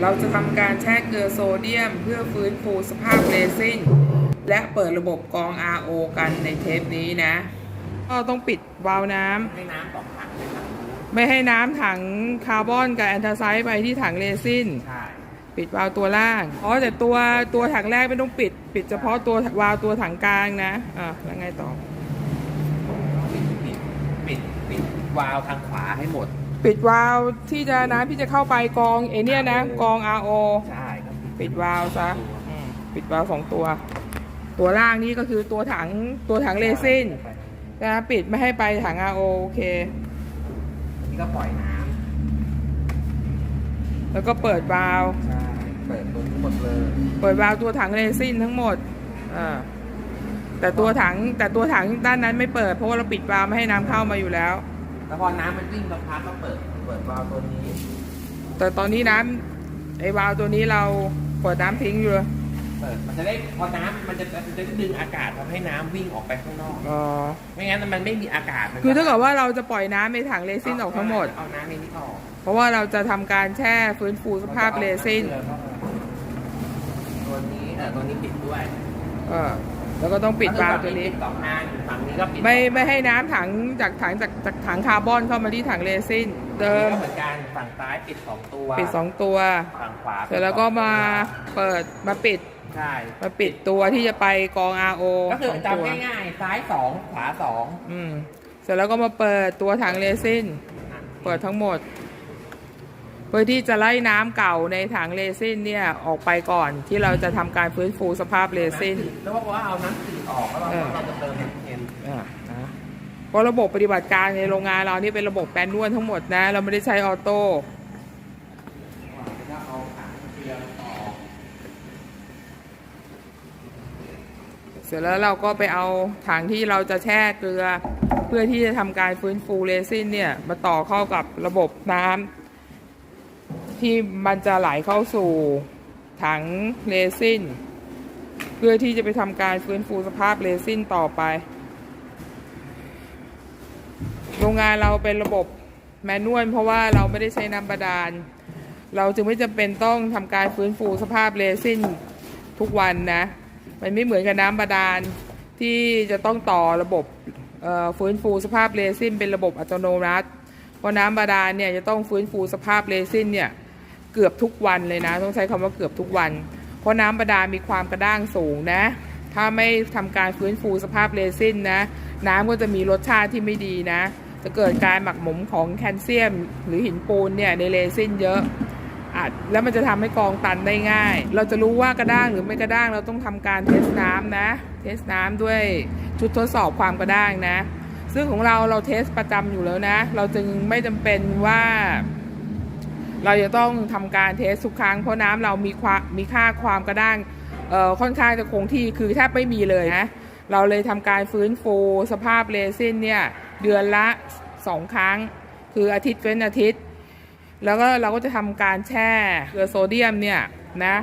เราจะทำการแช่เกลือโซเดียม เพื่อฟื้นฟูสภาพเรซินและเปิดระบบกรอง RO กันในเทปนี้นะ ก็ต้องปิดวาล์วน้ำให้น้ำตกถังเลยครับไม่ให้น้ำถังคาร์บอนกับแอนทาไซด์ไปที่ถังเรซินใช่ปิดวาล์วตัวล่าง อ๋อแต่ตัวตัวถังแรกไม่ต้องปิด ปิดเฉพาะตัววาล์วตัวถังกลางนะ อะแล้วไงต่อ ปิดปิดปิดปิดวาล์วทางขวาให้หมด ปิดวาล์วที่จะน้ำที่จะเข้าไปกรองเอเนี่ยนะกรอง RO ใช่ครับปิดวาล์วซะอืมปิดวาล์วสองตัว ตัวล่างนี่ก็คือตัวถังตัวถังเรซินนะปิดไม่ให้ไปถัง RO โอเค นี่ก็ปล่อยน้แล้วก็เปิดวาล์วำใช่เปิดตัวทั้งหมดเลยเปิดวาล์วตัวถังเรซินทั้งหมดอ่าแต่ตัวถังแต่ตัวถังด้านนั้นไม่เปิด เพราะว่าเราปิดวาล์วไม่ให้น้ำเข้ามาอยู่แล้ว แล้วพอน้ำมันวิ่งสักพักก็เปิด เปิดวาล์วตัวนี้ แต่ตอนนี้น้ำไอ้วาล์วตัวนี้เราเปิดน้ำทิ้งอยู่เลยเปิด มันจะได้พอน้ำมันจะมันจะดึงอากาศทำให้น้ำวิ่งออกไปข้างนอก อ๋อ ไม่งั้นมันไม่มีอากาศมันคือถ้าเกิดว่าเราจะปล่อยน้ำในถังเรซินออกทั้งหมด เอาน้ำในนี้ออก เพราะว่าเราจะทำการแช่ฟื้นฟูสภาพเรซินตัวนี้เออตัวนี้ปิดด้วย เออ แล้วก็ต้องปิดวาล์วตัวนี้ ปิดสองอันฝั่งนี้ก็ปิดไม่ไม่ให้น้ำถังจากถังจากจากถังคาร์บอนเข้ามาที่ถังเรซินเดิมก็เหมือนกันฝั่งซ้ายปิดสองตัวปิดสองตัว ฝั่งขวาเสร็จแล้วก็มาเปิดมาปิดใช่มาปิดตัวที่จะไปกอง RO ก็คือสองตัวจำง่ายๆซ้ายสองขวาสองอืมเสร็จแล้วก็มาเปิดตัวถังเรซินอะเปิดทั้งหมดเพื่อที่จะไล่น้ำเก่าในถังเรซินเนี่ยออกไปก่อนที่เราจะทำการฟื้นฟูสภาพเรซินแล้วว่าเพราะว่าเอาน้ำจืดออกแล้วเราเออเราจะเติมน้ำเค็มอ่านะเพราะระบบปฏิบัติการในโรงงานเรานี่เป็นระบบแปนนวลทั้งหมดนะ เราไม่ได้ใช้ออโต้แล้วก็เอาถังเกลือออกเสร็จแล้วเราก็ไปเอาถังที่เราจะแช่เกลือ เพื่อที่จะทำการฟื้นฟูเรซินเนี่ยมาต่อเข้ากับระบบน้ำ ที่มันจะไหลเข้าสู่ถังเรซินเพื่อที่จะไปทำการฟื้นฟูสภาพเรซินต่อไป โรงงานเราเป็นระบบแมนนวลเพราะว่าเราไม่ได้ใช้น้ำบาดาล เราจึงไม่จำเป็นต้องทำการฟื้นฟูสภาพเรซินทุกวันนะ มันไม่เหมือนกับน้ำบาดาลที่จะต้องต่อระบบเอ่อฟื้นฟูสภาพเรซินเป็นระบบอัตโนมัติเพราะน้ำบาดาลเนี่ยจะต้องฟื้นฟูสภาพเรซินเนี่ย เกือบทุกวันเลยนะ ต้องใช้คำว่าเกือบทุกวัน เพราะน้ำบาดามีความกระด้างสูงนะ ถ้าไม่ทำการฟื้นฟูสภาพเรซินนะ น้ำก็จะมีรสชาติที่ไม่ดีนะ จะเกิดการหมักหมมของแคลเซียม หรือหินปูนเนี่ยในเรซินเยอะอาจแล้วมันจะทำให้กองตันได้ง่าย เราจะรู้ว่ากระด้างหรือไม่กระด้างเราต้องทำการเทสน้ำนะ เทสน้ำด้วยชุดทดสอบความกระด้างนะ ซึ่งของเราเราเทสประจำอยู่แล้วนะ เราจึงไม่จำเป็นว่า เราจะต้องทำการเทสทุกครั้งเพราะน้ำเรามีความมีค่าความกระด้างค่อนข้างจะคงที่คือแทบไม่มีเลยนะเราเลยทำการฟื้นฟูสภาพเรซินเนี่ยเดือนละสองครั้ง คืออาทิตย์เว้นอาทิตย์ แล้วก็เราก็จะทำการแช่เกลือโซเดียมเนี่ยนะ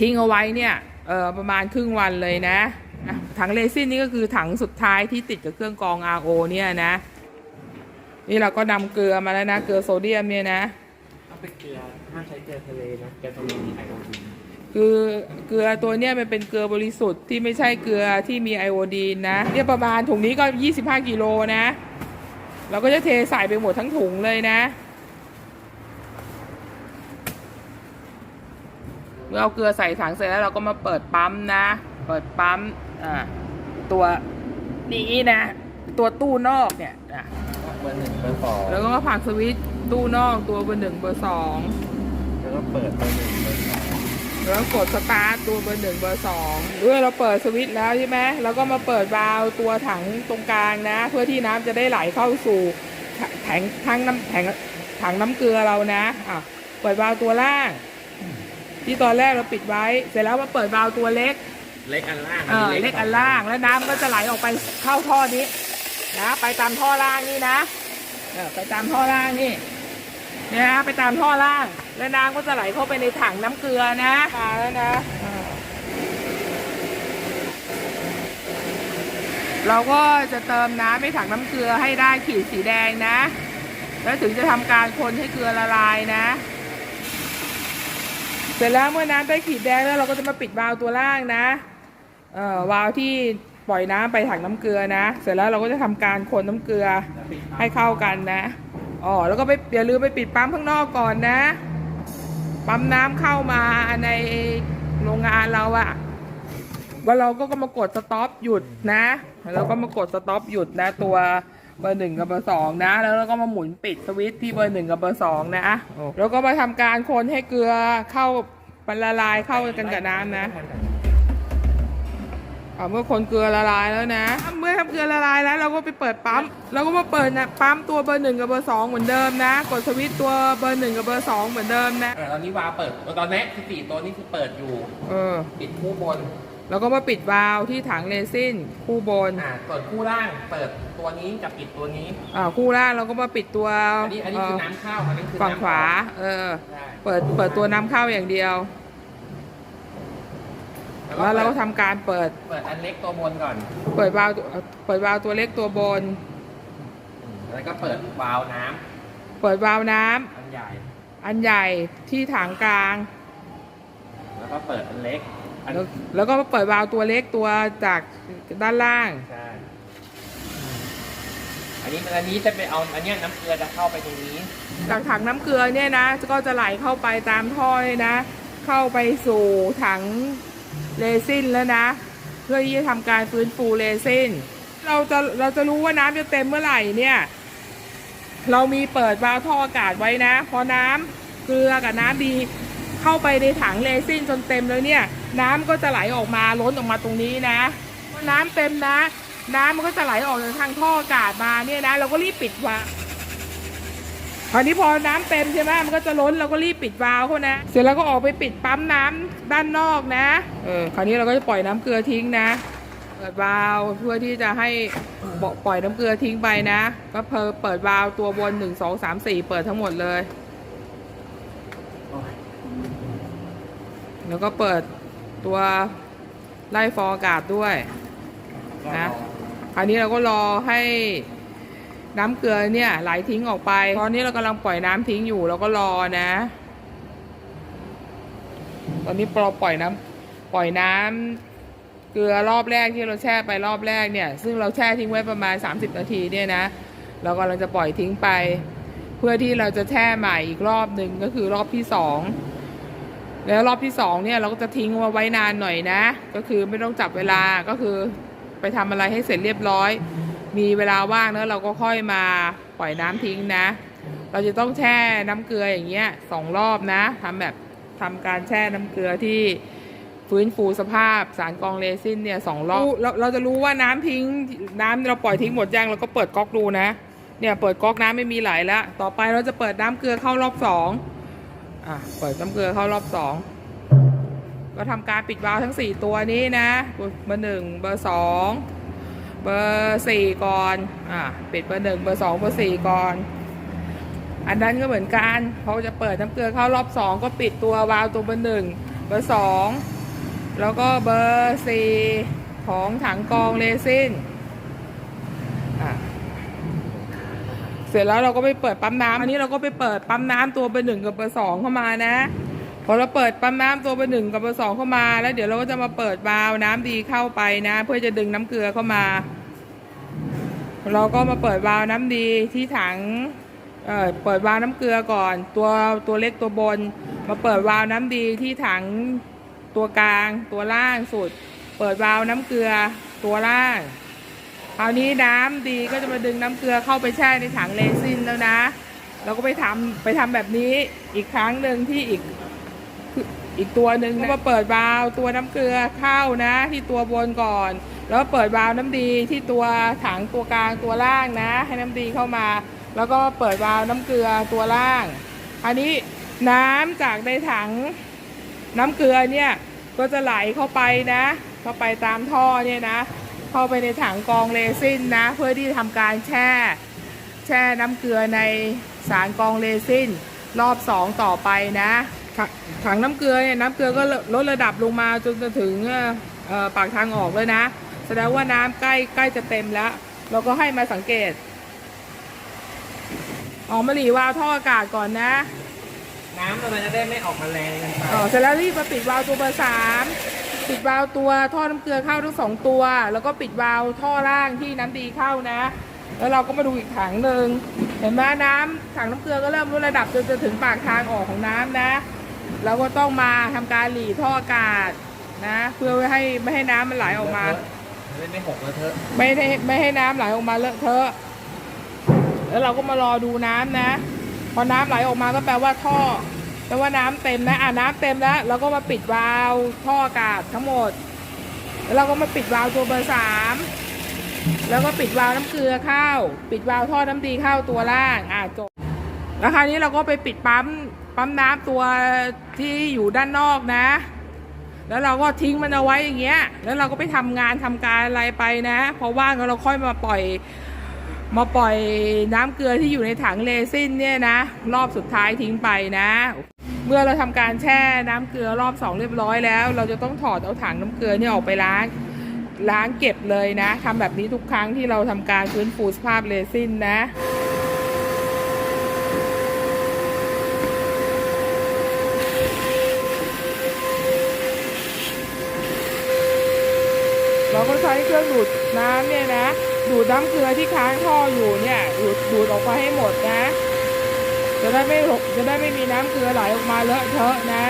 ทิ้งเอาไว้เนี่ยประมาณครึ่งวันเลยนะอะถังเรซินนี่ก็คือถังสุดท้ายที่ติดกับเครื่องกรอง RO เนี่ยนะ นี่เราก็นำเกลือมาแล้วนะ เกลือโซเดียมเนี่ยนะ ต้องเป็นเกลือห้ามใช้เกลือทะเลนะ เกลือทะเลมีไอโอดีนคือเกลือตัวเนี้ยมันเป็นเกลือบริสุทธิ์ที่ไม่ใช่เกลือที่มีไอโอดีนนะเนี่ยประมาณถุงนี้ก็ 25กิโลนะ เราก็จะเทใส่ไปหมดทั้งถุงเลยนะ เมื่อเอาเกลือใส่ถังเสร็จแล้วเราก็มาเปิดปั๊มนะ เปิดปั๊มอ่าตัวนี้นะ ตัวตู้นอกเนี่ยอะ เบอร์หนึ่งเบอร์สองแล้วก็มาผักสวิตช์ตู้นอกตัวเบอร์หนึ่งเบอร์สองแล้วก็เปิดเบอร์หนึ่งเบอร์สองแล้วกดสตาร์ทตัวเบอร์หนึ่งเบอร์สองเมื่อเราเปิดสวิตช์แล้วใช่ไหมแล้วก็มาเปิดวาล์วตัวถังตรงกลางนะ เพื่อที่น้ำจะได้ไหลเข้าสู่แถังทั้งน้ำแถังถังน้ำเกลือเรานะอะเปิดวาล์วตัวล่าง ที่ตอนแรกเราปิดไว้ เสร็จแล้วมาเปิดวาล์วตัวเล็ก เล็กอันล่างเออเล็กอันล่างแล้วน้ำก็จะไหลออกไปเข้าท่อนี้ นะไปตามท่อล่างนี่นะเออไปตามท่อล่างนี่เนี่ยนะไปตามท่อล่าง แล้วน้ำก็จะไหลเข้าไปในถังน้ำเกลือนะมาแล้วนะเออเราก็จะเติมน้ำในถังน้ำเกลือให้ได้ขีดสีแดงนะ แล้วถึงจะทำการคนให้เกลือละลายนะร็จแล้วเมื่อน้ำได้ขีดแดงแล้วเราก็จะมาปิดวาล์วตัวล่างนะ เอ่อวาล์วที่ป ล่อยน้ำไปถังน้ำเกลือนะ เสร็จแล้วเราก็จะทำการคนน้ำเกลือให้เข้ากันนะอ๋อแล้วก็ไปอย่าลืมไปปิดปั๊มข้างนอกก่อนนะ ปั๊มน้ำเข้ามาในโรงงานเราอะว่าเราก็มากดสต็อปหยุดนะแล้วก็มากดสต็อปหยุดนะ ตัวเบอร์หนึ่งกับเบอร์สองนะ แล้วเราก็มาหมุนปิดสวิตช์ที่เบอร์หนึ่งกับเบอร์สองนะแล้วก็มาทำการคนให้เกลือเข้ามันละลายเข้ากันกับน้ำนะ อ่าเมื่อคนเกลือละลายแล้วนะ เมื่อทำเกลือละลายแล้ว เราก็ไปเปิดปั๊ม เราก็มาเปิดนะปั๊มตัวเบอร์หนึ่งกับเบอร์สองเหมือนเดิมนะ กดสวิตช์ตัวเบอร์หนึ่งกับเบอร์สองเหมือนเดิมนะเออตอนนี้วาล์วเปิดตอนนี้คือสี่ตัวนี้คือเปิดอยู่เออ ปิดคู่บนแล้วก็มาปิดวาล์วที่ถังเรซินคู่บน อ่าเปิดคู่ล่างเปิดตัวนี้จะปิดตัวนี้ อ่าคู่ล่างเราก็มาปิดตัวอันนี้อันนี้คือเน้ำเข้าอันนี้คือฝั่งน้ำขวาออกเออใช่เปิดเปิดตัวน้ำเข้าอย่างเดียว แล้วเราก็ทำการเปิด เปิดอันเล็กตัวบนก่อน เปิดวาล์วตัวเปิดวาล์วตัวเล็กตัวบนอืมแล้วก็เปิดวาล์วน้ำเปิดวาล์วน้ำอันใหญ่ อันใหญ่ที่ถังกลาง แล้วก็เปิดอันเล็ก อันแล้วแล้วก็มาเปิดวาล์วตัวเล็กตัวจากด้านล่าง ใช่อืมอันนี้อันนี้จะไปเอาอันเนี้ยน้ำเกลือจะเข้าไปตรงนี้ จากถังน้ำเกลือเนี่ยนะ ก็จะไหลเข้าไปตามท่อเลยนะ เข้าไปสู่ถัง เรซินแล้วนะ เพื่อที่จะทำการฟื้นฟูเรซินเราจะเราจะรู้ว่าน้ำจะเต็มเมื่อไหร่เนี่ย เรามีเปิดวาล์วท่ออากาศไว้นะ พอน้ำเกลือกับน้ำดีเข้าไปในถังเรซินจนเต็มแล้วเนี่ย น้ำก็จะไหลออกมาล้นออกมาตรงนี้นะพอน้ำเต็มนะ น้ำมันก็จะไหลออกจากทางท่ออากาศมาเนี่ยนะ เราก็รีบปิดวาล์ว คราวนี้พอน้ำเต็มใช่ไหมมันก็จะล้นเราก็รีบปิดวาล์วเขานะ เสร็จแล้วก็ออกไปปิดปั๊มน้ำด้านนอกนะเออคราวนี้เราก็จะปล่อยน้ำเกลือทิ้งนะเปิดวาล์วเพื่อที่จะให้บปล่อยน้ำเกลือทิ้งไปนะ ก็เพอเปิดวาล์วตัวบนหนึ่งสองสามสี่เปิดทั้งหมดเลย แล้วก็เปิดตัวไล่ฟองอากาศด้วยนะคราวนี้เราก็รอให้ น้ำเกลือเนี่ยไหลทิ้งออกไป ตอนนี้เรากำลังปล่อยน้ำทิ้งอยู่เราก็รอนะ ตอนนี้เราปล่อยน้ำปล่อยน้ำเกลือรอบแรกที่เราแช่ไปรอบแรกเนี่ย ซึ่งเราแช่ทิ้งไว้ประมาณ 30 นาทีเนี่ยนะ เรากำลังจะปล่อยทิ้งไป เพื่อที่เราจะแช่ใหม่อีกรอบหนึ่งก็คือรอบที่สองแล้วรอบที่สองเนี่ยเราก็จะทิ้งไว้นานหน่อยนะ ก็คือไม่ต้องจับเวลาก็คือไปทำอะไรให้เสร็จเรียบร้อย มีเวลาว่างเนอะเราก็ค่อยมาปล่อยน้ำทิ้งนะ เราจะต้องแช่น้ำเกลืออย่างเงี้ยสองรอบนะทำแบบทำการแช่น้ำเกลือที่ฟื้นฟูสภาพสารกรองเรซินเนี่ยสองรอบเราเราจะรู้ว่าน้ำทิ้ง น้ำเราปล่อยทิ้งหมดยังเราก็เปิดก๊อกดูนะ เนี่ยเปิดก๊อกน้ำไม่มีไหลแล้วต่อไปเราจะเปิดน้ำเกลือเข้ารอบสองอะเปิดน้ำเกลือเข้ารอบสองก็ทำการปิดวาล์วทั้งสี่ตัวนี้นะเบอร์หนึ่งเบอร์สอง เบอร์สี่ก่อน อะปิดเบอร์หนึ่งเบอร์สองเบอร์สี่ก่อน อันนั้นก็เหมือนกันเพอจะเปิดน้ำเกลือเข้ารอบสองก็ปิดตัววาล์วตัวเบอร์หนึ่งเบอร์สองแล้วก็เบอร์สี่ของถังกรองเรซินอะเสร็จแล้วเราก็ไปเปิดปั๊มน้ำอันนี้เราก็ไปเปิดปั๊มน้ำตัวเบอร์หนึ่งกับเบอร์สองเข้ามานะ พอเราเปิดปั๊มน้ำตัวเบอร์หนึ่งกับเบอร์สองเข้ามา แล้วเดี๋ยวเราก็จะมาเปิดวาล์วน้ำดีเข้าไปนะ เพื่อจะดึงน้ำเกลือเข้ามา เราก็มาเปิดวาล์วน้ำดีที่ถังเอ่อเปิดวาล์วน้ำเกลือก่อน ตัวตัวเล็กตัวบน มาเปิดวาล์วน้ำดีที่ถังตัวกลาง ตัวล่างสุด เปิดวาล์วน้ำเกลือตัวล่างคราวนี้น้ำดีก็จะมาดึงน้ำเกลือเข้าไปแช่ในถังเรซินแล้วนะ เราก็ไปทำไปทำแบบนี้อีกครั้งหนึ่งที่อีกอีกตัวหนึ่งนะก็มาเปิดวาล์วตัวน้ำเกลือเข้านะ ที่ตัวบนก่อน แล้วเปิดวาล์วน้ำดีที่ตัวถังตัวกลางตัวล่างนะ ให้น้ำดีเข้ามา แล้วก็เปิดวาล์วน้ำเกลือตัวล่าง อันนี้น้ำจากในถังน้ำเกลือเนี่ยก็จะไหลเข้าไปนะ เข้าไปตามท่อเนี่ยนะ เข้าไปในถังกองเรซินนะ เพื่อที่จะทำการแช่ แช่น้ำเกลือในสารกองเรซินรอบสองต่อไปนะถังน้ำเกลือเนี่ยน้ำเกลือก็ลดระดับลงมาจนจะถึงปากทางออกเลยนะ แสดงว่าน้ำใกล้ใกล้จะเต็มแล้ว เราก็ให้มาสังเกตออกมาหลีวาล์วท่ออากาศก่อนนะ น้ำมันจะได้ไม่ออกมาแรงกันไปอ๋อเสร็จแล้วรีบมาปิดวาล์วตัวเบอร์สามปิดวาล์วตัวท่อน้ำเกลือเข้าทั้งสองตัว แล้วก็ปิดวาล์วท่อล่างที่น้ำดีเข้านะ แล้วเราก็มาดูอีกถังหนึ่งเห็นไหมน้ำถังน้ำเกลือก็เริ่มลดระดับจนจะถึงปากทางออกของน้ำนะเราก็ต้องมาทำการหลีท่ออากาศนะ เพื่อไม่ให้ไม่ให้น้ำมันไหลออกมา ไม่ไม่หกแล้วเถอะไม่ได้ไม่ให้น้ำไหลออกมาเลอะเทอะ แล้วเราก็มารอดูน้ำนะ พอน้ำไหลออกมาก็แปลว่าท่อ แปลว่าน้ำเต็มนะอ่าน้ำเต็มแล้วเราก็มาปิดวาล์วท่ออากาศทั้งหมด แล้วเราก็มาปิดวาล์วตัวเบอร์สามแล้วก็ปิดวาล์วน้ำเกลือเข้า ปิดวาล์วท่อน้ำดีเข้าตัวล่างอ่าจบแล้วคราวนี้เราก็ไปปิดปั๊มปั๊มน้ำตัวที่อยู่ด้านนอกนะ แล้วเราก็ทิ้งมันเอาไว้อย่างเงี้ย แล้วเราก็ไปทำงานทำการอะไรไปนะ พอว่างเราค่อยมาปล่อย มาปล่อยน้ำเกลือที่อยู่ในถังเลซินเนี่ยนะ รอบสุดท้ายทิ้งไปนะ เมื่อเราทำการแช่น้ำเกลือรอบสองเรียบร้อยแล้ว เราจะต้องถอดเอาถังน้ำเกลือเนี่ยออกไปล้างล้างเก็บเลยนะทำแบบนี้ทุกครั้งที่เราทำการฟื้นฟูสภาพเลซินนะ เราก็ใช้เครื่องดูดน้ำเนี่ยนะ ดูดน้ำเกลือที่ค้างท่ออยู่เนี่ยดูดดูดออกมาให้หมดนะ จะได้ไม่หกจะได้ไม่มีน้ำเกลือไหลออกมาเลอะเทอะนะ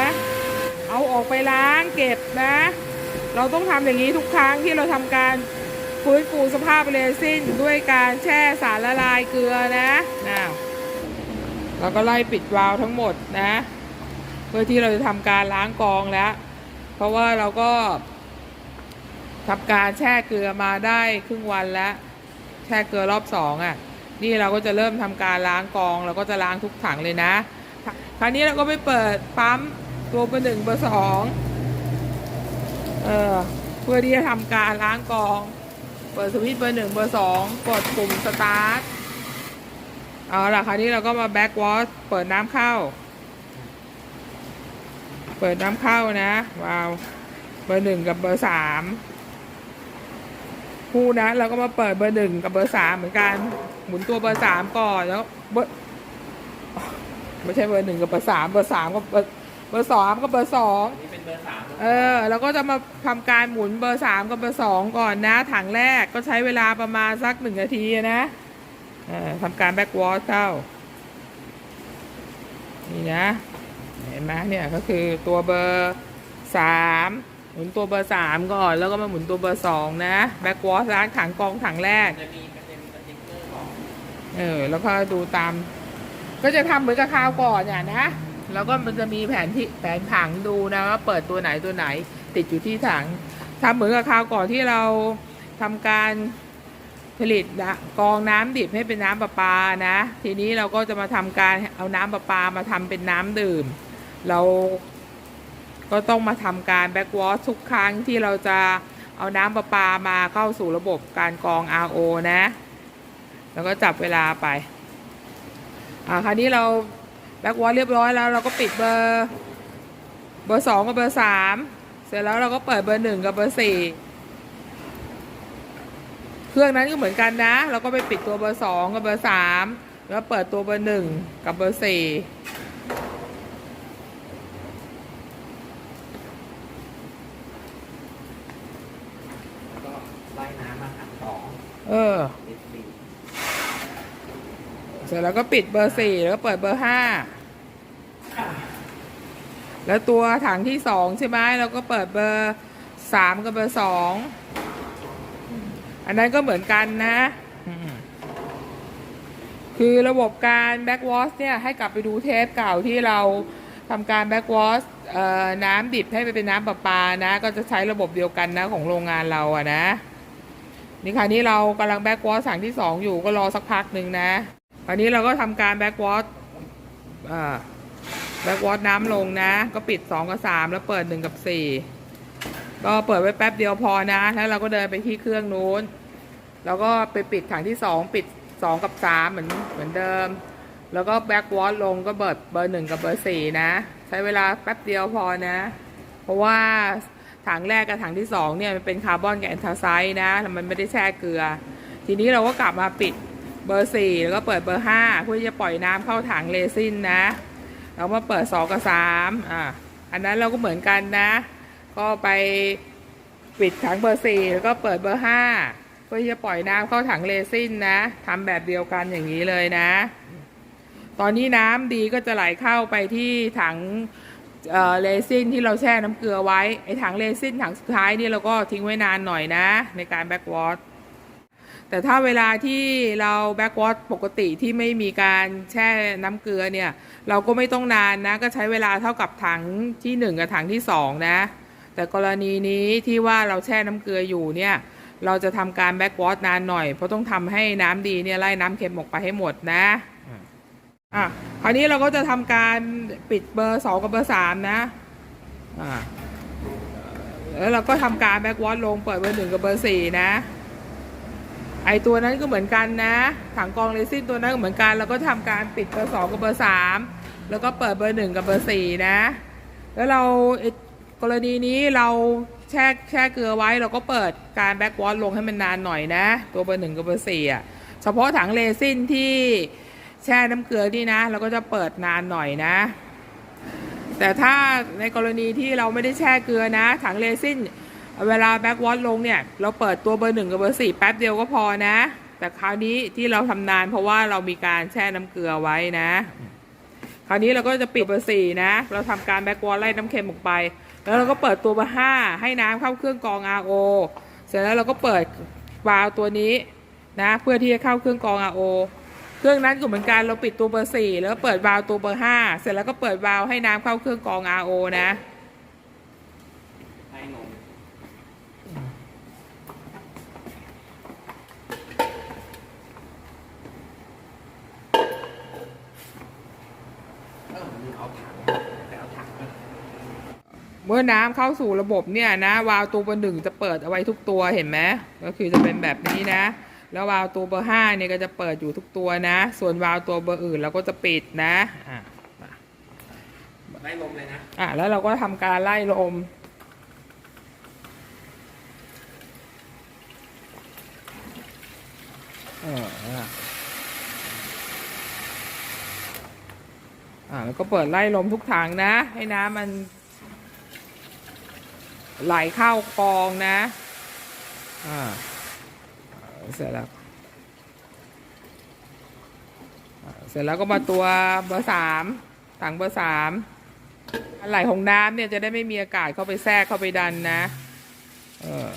เอาออกไปล้างเก็บนะ เราต้องทำอย่างนี้ทุกครั้งที่เราทำการฟื้นฟูสภาพเรซินด้วยการแช่สารละลายเกลือนะนะเราก็ไล่ปิดวาล์วทั้งหมดนะ เพื่อที่เราจะทำการล้างกองแล้ว เพราะว่าเราก็ ทำการแช่เกลือมาได้ครึ่งวันแล้วแช่เกลือรอบสองอะ นี่เราก็จะเริ่มทำการล้างกองเราก็จะล้างทุกถังเลยนะ คราวนี้เราก็ไปเปิดปั๊มตัวเบอร์หนึ่งเบอร์สองเออเพื่อที่จะทำการล้างกอง เปิดสวิตช์เบอร์หนึ่งเบอร์สองกดปุ่มสตาร์ทเอาล่ะคราวนี้เราก็มาแบ็กวอชเปิดน้ำเข้า เปิดน้ำเข้านะว้าวเบอร์หนึ่งกับเบอร์สาม คู่นะเราก็มาเปิดเบอร์หนึ่งกับเบอร์สามเหมือนกัน หมุนตัวเบอร์สามก่อนแล้วเบอร์ไม่ใช่เบอร์หนึ่งกับเบอร์สามเบอร์สามกับเบอร์เบอร์สองกับเบอร์สองนนี้เป็นเบอร์สามเออเราก็จะมาทำการหมุนเบอร์สามกับเบอร์สองก่อนนะ ถังแรกก็ใช้เวลาประมาณสักหนึ่งนาทีนะออทำการแบ็กวอชเข้า นี่นะ เห็นไหมเนี่ยก็คือตัวเบอร์สาม หมุนตัวเบอร์สามก่อน แล้วก็มาหมุนตัวเบอร์สองนะแบ็กวอชล้างถังกรองถังแรกจะมีมันจะมีสติ๊กเกอร์บอกเออแล้วก็ดูตาม ก็จะทำเหมือนกับคราวก่อนเนี่ยนะแล้วก็มันจะมีแผนที่แผนผังดูนะว่าเปิดตัวไหนตัวไหน ติดอยู่ที่ถังทำเหมือนกับคราวก่อนที่เราทำการผลิตนะกรองน้ำดิบให้เป็นน้ำประปานะ ทีนี้เราก็จะมาทำการเอาน้ำประปามาทำเป็นน้ำดื่ม เรา ก็ต้องมาทำการแบ็กวอชทุกครั้งที่เราจะเอาน้ำประปามาเข้าสู่ระบบการกรอง RO นะ แล้วก็จับเวลาไป อ่าคราวนี้เราแบ็กวอลเรียบร้อยแล้วเราก็ปิดเบอร์เบอร์สองกับเบอร์สามเสร็จแล้วเราก็เปิดเบอร์หนึ่งกับเบอร์สี่เครื่องนั้นก็เหมือนกันนะ เราก็ไปปิดตัวเบอร์สองกับเบอร์สามแล้วเปิดตัวเบอร์หนึ่งกับเบอร์สี่ แล้วก็ไล่น้ำมาถังสอง เออติดสี่เสร็จแล้วก็ปิดเบอร์สี่แล้วก็เปิดเบอร์ห้าแล้วตัวถังที่สองใช่ไหมเราก็เปิดเบอร์สามกับเบอร์สองอันนั้นก็เหมือนกันนะ คือระบบการแบ็กวอชเนี่ย ให้กลับไปดูเทปเก่าที่เราทำการแบ็กวอชน้ำดิบให้ไปเป็นน้ำประปานะ ก็จะใช้ระบบเดียวกันนะของโรงงานเราอะนะ นี่ค่ะนี่เรากำลังแบ็กวอชถังที่สองอยู่ก็รอสักพักหนึ่งนะคราวนี้เราก็ทำการแบ็กวอชแบ็กวอชน้ำลงนะ ก็ปิดสองกับสามแล้วเปิดหนึ่งกับสี่ก็เปิดไว้แป๊บเดียวพอนะ แล้วเราก็เดินไปที่เครื่องนู้น แล้วก็ไปปิดถังที่สองปิดสองกับสามเหมือนเหมือนเดิม แล้วก็แบ็กวอชลงก็เบิดเบอร์หนึ่งกับเบอร์สี่นะ ใช้เวลาแป๊บเดียวพอนะ เพราะว่า ถังแรกกับถังที่สองเนี่ยมันเป็นคาร์บอนกับแอนทาไซด์นะแล้วมันไม่ได้แช่เกลือ ทีนี้เราก็กลับมาปิดเบอร์สี่แล้วก็เปิดเบอร์ห้าเพื่อจะปล่อยน้ำเข้าถังเรซินนะ เรามาเปิดสองกับสามอ่าอันนั้นเราก็เหมือนกันนะ ก็ไปปิดถังเบอร์สี่แล้วก็เปิดเบอร์ห้าเพื่อจะปล่อยน้ำเข้าถังเรซินนะทำแบบเดียวกันอย่างนี้เลยนะ ตอนนี้น้ำดีก็จะไหลเข้าไปที่ถัง เอ่อเรซินที่เราแช่น้ำเกลือไว้ไอ้ถังเรซินถังสุดท้ายนี่เราก็ทิ้งไว้นานหน่อยนะ ในการแบ็กวอตแต่ถ้าเวลาที่เราแบ็กวอตปกติที่ไม่มีการแช่น้ำเกลือเนี่ย เราก็ไม่ต้องนานนะ ก็ใช้เวลาเท่ากับถังที่หนึ่งกับถังที่สองนะ แต่กรณีนี้ที่ว่าเราแช่น้ำเกลืออยู่เนี่ยเราจะทำการแบ็กวอตนานหน่อยเพราะต้องทำให้น้ำดีเนี่ยไล่น้ำเค็มออกไปให้หมดนะ อะคราวนี้เราก็จะทำการปิดเบอร์สองกับเบอร์สามนะ อ่าแล้วเราก็ทำการแบ็กวอตลงเปิดเบอร์หนึ่งกับเบอร์สี่นะ ไอตัวนั้นก็เหมือนกันนะ ถังกองเรซินตัวนั้นก็เหมือนกันแล้วก็ทำการปิดเบอร์สองกับเบอร์สามแล้วก็เปิดเบอร์หนึ่งกับเบอร์สี่นะ แล้วเรากรณีนี้เราแช่แช่เกลือไว้เราก็เปิดการแบ็กวอตลงให้มันนานหน่อยนะ ตัวเบอร์หนึ่งกับเบอร์สี่อะเฉพาะถังเรซินที่ แช่น้ำเกลือนี่นะ เราก็จะเปิดนานหน่อยนะ แต่ถ้าในกรณีที่เราไม่ได้แช่เกลือนะ ถังเรซินเวลาแบ็กวอตลงเนี่ย เราเปิดตัวเบอร์หนึ่งกับเบอร์สี่แป๊บเดียวก็พอนะ แต่คราวนี้ที่เราทำนานเพราะว่าเรามีการแช่น้ำเกลือไว้นะ คราวนี้เราก็จะปิดเบอร์สี่นะ เราทำการแบ็กวอลไล่น้ำเค็มออกไป แล้วเราก็เปิดตัวเบอร์ห้าให้น้ำเข้าเครื่องกรอง RO เสร็จแล้วเราก็เปิดวาล์วตัวนี้นะ เพื่อที่จะเข้าเครื่องกรอง RO เครื่องนั้นก็เหมือนกันเราปิดตัวเบอร์สี่แล้วก็เปิดวาล์วตัวเบอร์ห้าเสร็จแล้วก็เปิดวาล์วให้น้ำเข้าเครื่องกรอง RO นะเออลืมเอาถังแต่เอาถังมาเมื่อน้ำเข้าสู่ระบบเนี่ยนะ วาล์วตัวเบอร์หนึ่งจะเปิดเอาไว้ทุกตัวเห็นไหมก็คือจะเป็นแบบนี้นะ แล้ววาล์วตัวเบอร์ห้าเนี่ยก็จะเปิดอยู่ทุกตัวนะ ส่วนวาล์วตัวเบอร์อื่นเราก็จะปิดนะอะไล่ลมเลยนะอะแล้วเราก็ทำการไล่ลมเอออะอะแล้วก็เปิดไล่ลมทุกถังนะ ให้น้ำมัน ไหลเข้ากองนะ อ่า เสร็จแล้วเสร็จแล้วก็มาตัวเบอร์สามถังเบอร์สามอันไหลของน้ำเนี่ยจะได้ไม่มีอากาศเข้าไปแทรกเข้าไปดันนะ เออ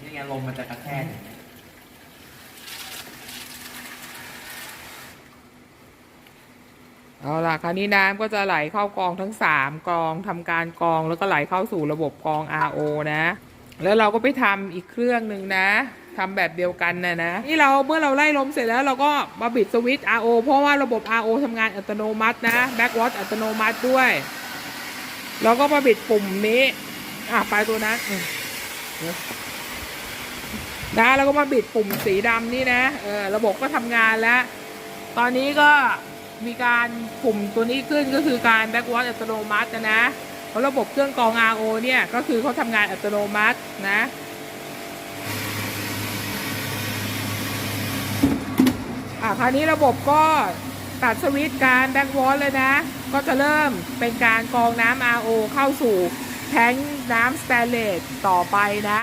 นี่ไงลมมันจะกระแทกอย่างเงี้ย เอาล่ะคราวนี้น้ำก็จะไหลเข้ากองทั้งสามกองทำการกองแล้วก็ไหลเข้าสู่ระบบกอง RO นะ แล้วเราก็ไปทำอีกเครื่องหนึ่งนะทำแบบเดียวกันนะนะนี่เราเมื่อเราไล่ลมเสร็จแล้วเราก็มาบิดสวิตช์ RO เพราะว่าระบบ RO ทำงานอัตโนมัตินะแบ็กวอตอัตโนมัติด้วย เราก็มาบิดปุ่มนี้อะไปตัวนั้นนะแล้วก็มาบิดปุ่มสีดำนี่นะเออระบบก็ทำงานแล้ว ตอนนี้ก็ มีการปุ่มตัวนี้ขึ้นก็คือการแบ็กวอตอัตโนมัตินะนะเพราะระบบเครื่องกรอง RO เนี่ย ก็คือเขาทำงานอัตโนมัตินะอะคราวนี้ระบบก็ตัดสวิตช์การแบ็กวอลเลยนะ ก็จะเริ่มเป็นการกรองน้ำ RO เข้าสู่แทงน้ำสแตนเลสต่อไปนะ